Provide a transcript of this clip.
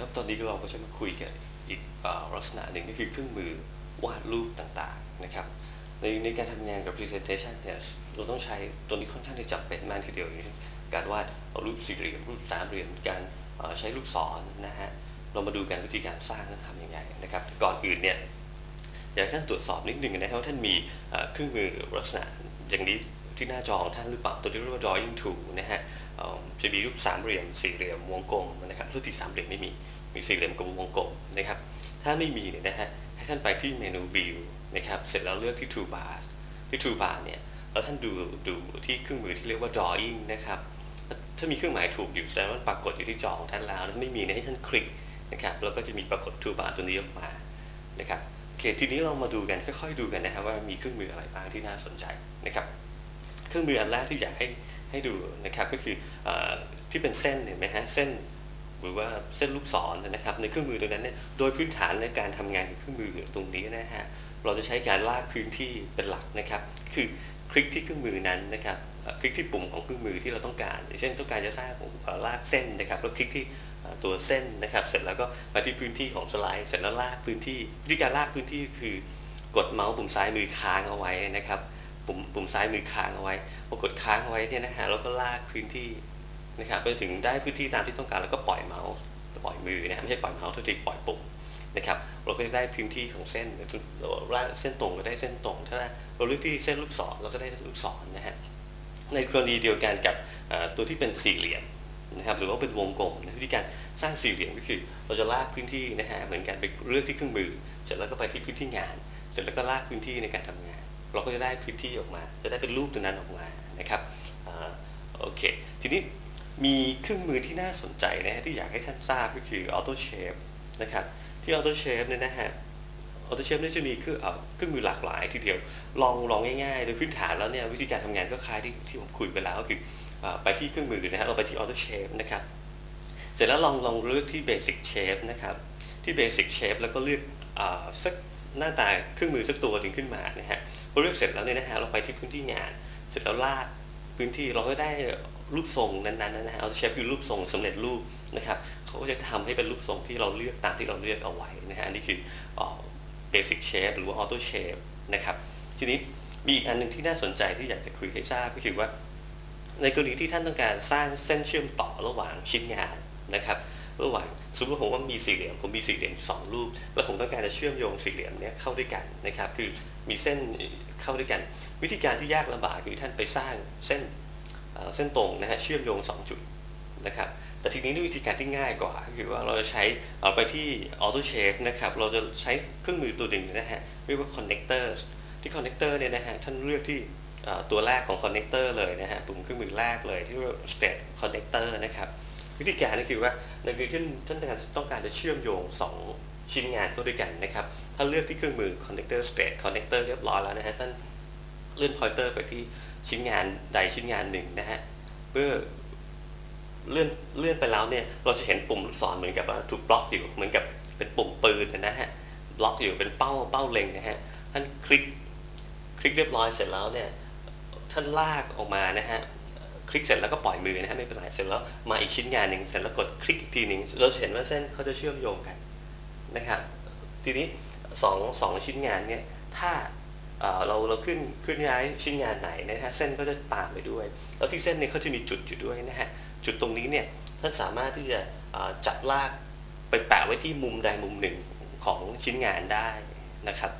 ครับตอนนี้เราก็จะมาคุยกันอีกลักษณะหนึ่งก็คือเครื่องมือวาดรูปต่างๆนะครับในในการทำงานกับ presentation เนี่ยเราต้องใช้ตัวนี้ค่อนข้างที่จำเป็นมากทีเดียวอย่างเช่นการวาดรูปสี่เหลี่ยมรูปสามเหลี่ยมการใช้ลูกศรนะฮะเรามาดูกันวิธีการสร้างนั้นทำยังไงนะครับก่อนอื่นเนี่ยอยากให้ท่านตรวจสอบนิดนึงนะครับว่าท่านมีเครื่องมือลักษณะอย่างนี้ ที่หน้าจอของท่านหรือเปล่าตัวที่เรียกว่า drawing tool นะฮะจะมีรูปสามเหลี่ยมสี่เหลี่ยมวงกลมนะครับรูปที่สามเหลี่ยมไม่มีมีสี่เหลี่ยมกับวงกลมนะครับถ้าไม่มีเนี่ยนะฮะให้ท่านไปที่เมนู view นะครับเสร็จแล้วเลือกที่ toolbar ที่ toolbar เนี่ยแล้วท่านดูดูที่เครื่องมือที่เรียกว่า drawing นะครับถ้ามีเครื่องหมายถูกอยู่แสดงว่าปรากฏอยู่ที่จอของท่านแล้วถ้าไม่มีเนี่ยให้ท่านคลิกนะครับแล้วก็จะมีปรากฏ toolbar ตัวนี้ออกมานะครับโอเคทีนี้เรามาดูกันค่อยๆดูกันนะครับว่ามีเครื่องมืออะไรบ้างที่น่าสนใจนะครับ เครื่องมืออันแรกที่อยากให้ให้ดูนะครับก็คืออที่เป็นเส้นเห็นไหมฮะเส้นหรือว่าเส้นลูกศรนะครับ ในเครื่องมือตัวนั้นเนี่ยโดยพื้นฐานในการทำงานกับเครื่องมือตรงนี้นะฮะเราจะใช้การลากพื้นที่เป็นหลักนะครับ คือคลิกที่เครื่องมือนั้นนะครับคลิกที่ปุ่มของเครื่องมือที่เราต้องการอย่างเช่นต้องการจะสร้างลากเส้นนะครับแล้วคลิกที่ตัวเส้นนะครับ เสร็จแล้วก็มาที่พื้นที่ของสไลด์เสร็จแล้วลากพื้นที่วิธีการลากพื้นที่คือกดเมาส์ปุ่มซ้ายมือค้างเอาไว้นะครับ ปุ่มปุ่มซ้ายมือค้างเอาไว้พอกดค้างเอาไว้เนี่ยนะฮะเราก็ลากพื้นที่นะครับไปถึงได้พื้นที่ตามที่ต้องการแล้วก็ปล่อยเมาส์ปล่อยมือนะฮะไม่ใช่ปล่อยเมาส์ทุกทีปล่อยปุ่มนะครับเราก็จะได้พื้นที่ของเส้นเราลากเส้นตรงก็ได้เส้นตรง ถ้าเราเลือกที่เส้นลูกศรเราก็ได้ลูกศรนะฮะในกรณีเดียวกันกับตัวที่เป็นสี่เหลี่ยมนะครับหรือว่าเป็นวงกลมนะวิธีการสร้างสี่เหลี่ยมก็คือ เราจะลากพื้นที่นะฮะเหมือนกันไปเลือกที่เครื่องมือ เสร็จแล้วก็ไปที่พื้นที่งาน เสร็จแล้วก็ลากพื้นที่ในการทำงาน เราก็จะได้พื้นที่ออกมา จะได้เป็นรูปตัวนั้นออกมานะครับอโอเค ทีนี้มีเครื่องมือที่น่าสนใจนะฮะที่อยากให้ท่านทราบก็คือ Auto Shape นะครับที่ Auto Shape เนี่ยนะฮะ Auto Shape เนี่ยจะมีเครื่องเครื่องมือหลากหลายทีเดียวลองลองง่ายๆ โดยพื้นฐานแล้วเนี่ยวิธีการทำงานก็คล้ายที่ที่ผมคุยไปแล้วก็คือไปที่เครื่องมือนะฮะเราไปที่ Auto Shape นะครับเสร็จแล้วลองลองเลือกที่ Basic Shape นะครับที่ Basic Shape แล้วก็เลือกอสัก หน้าตาเครื่องมือสักตัวหนึ่งขึ้นมานะฮะพอเลือกเสร็จแล้วเนี่ยนะฮะเราไปที่พื้นที่งาน เสร็จแล้วลากพื้นที่เราก็ได้รูปทรงนั้นๆนะฮะเอาเชฟคือรูปทรงสำเร็จรูปนะครับเขาก็จะทำให้เป็นรูปทรงที่เราเลือกตามที่เราเลือกเอาไว้นะฮะนนี้คือเบสิกเชฟหรือว่าออโต้เชฟนะครับทีนี้มีอีกอันหนึ่งที่น่าสนใจที่อยากจะคุยให้ทราบก็คือว่า ในกรณีที่ท่านต้องการสร้างเส้นเชื่อมต่อระหว่างชิ้นงานนะครับ ระหว่างสมมติว่าผมว่ามีสี่เหลี่ยมผมมีสี่เหลี่ยมสองรูป แล้วผมต้องการจะเชื่อมโยงสี่เหลี่ยมนี้เข้าด้วยกันนะครับ คือมีเส้นเข้าด้วยกัน วิธีการที่ยากลำบากคือท่านไปสร้างเส้นเส้นตรงนะฮะเชื่อมโยงสองจุดนะครับแต่ทีนี้วิธีการที่ง่ายกว่าคือว่าเราจะใช้เอาไปที่ Auto Shape นะครับเราจะใช้เครื่องมือตัวหนึ่งนะฮะเรียกว่า connector ที่ connector เนี่ยนะฮะท่านเลือกที่ตัวแรกของ connector เลยนะฮะปุ่มเครื่องมือแรกเลยที่เรียกว่า state connector นะครับ วิธีการก็คือว่าในกรณีที่ท่านต้องการต้องการจะเชื่อมโยง 2 ชิ้นงานเข้าด้วยกันนะครับ ถ้าเลือกที่เครื่องมือ connector state connector เรียบร้อยแล้วนะฮะท่านเลื่อน pointer ไปที่ชิ้นงานใดชิ้นงานหนึ่งนะฮะเพื่อเลื่อนเลื่อนไปแล้วเนี่ยเราจะเห็นปุ่มลูกศรเหมือนกับว่าถูกบล็อกอยู่เหมือนกับเป็นปุ่มปืนนะฮะบล็อกอยู่เป็นเป้าเป้าเล็งนะฮะท่านคลิกคลิกเรียบร้อยเสร็จแล้วเนี่ยท่านลากออกมานะฮะ คลิกเสร็จแล้วก็ปล่อยมือนะฮะไม่เป็นไรเสร็จแล้วมาอีกชิ้นงานหนึ่งเสร็จแล้วกดคลิกอีกทีหนึ่งเราจะเห็นว่าเส้นเขาจะเชื่อมโยงกันนะครับทีนี้สองสองชิ้นงานเนี่ยถ้าเอ่อเราเราขึ้นขึ้นย้ายชิ้นงานไหนนะฮะเส้นก็จะตามไปด้วย แล้วที่เส้นเนี่ยเขาจะมีจุดอยู่ด้วยนะฮะจุดตรงนี้เนี่ยท่านสามารถที่จะจับลากไปแปะไว้ที่มุมใดมุมหนึ่งของชิ้นงานได้นะครับ